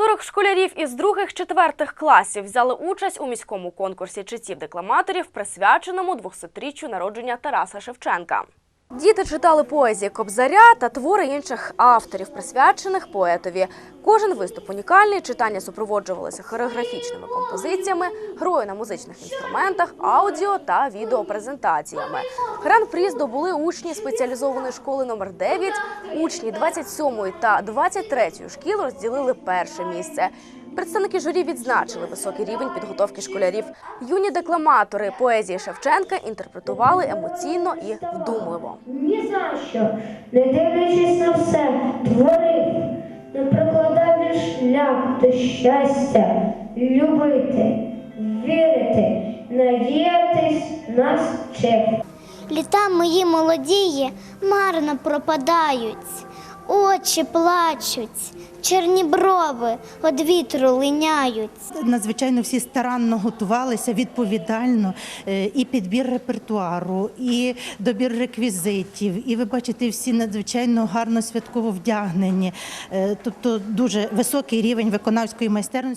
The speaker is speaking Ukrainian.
40 школярів із других-четвертих класів взяли участь у міському конкурсі читців-декламаторів, присвяченому 200-річчю народження Тараса Шевченка. Діти читали поезії Кобзаря та твори інших авторів, присвячених поетові. Кожен виступ унікальний, читання супроводжувалися хореографічними композиціями, грою на музичних інструментах, аудіо та відеопрезентаціями. Гран-прі здобули учні спеціалізованої школи номер 9 Учні 27-ї та 23-ї шкіл розділили перше місце. Представники журі відзначили високий рівень підготовки школярів. Юні декламатори поезії Шевченка інтерпретували емоційно і вдумливо. Ні за що, не дивлячись на все, творив, не прокладав шлях до щастя, любити, вірити, надіятись нас вчив. Літа мої молодії марно пропадають, очі плачуть, чорні брови від вітру линяють. Надзвичайно всі старанно готувалися відповідально е, і підбір репертуару, і добір реквізитів. І ви бачите, всі надзвичайно гарно святково вдягнені. Е, Тобто дуже високий рівень виконавської майстерності.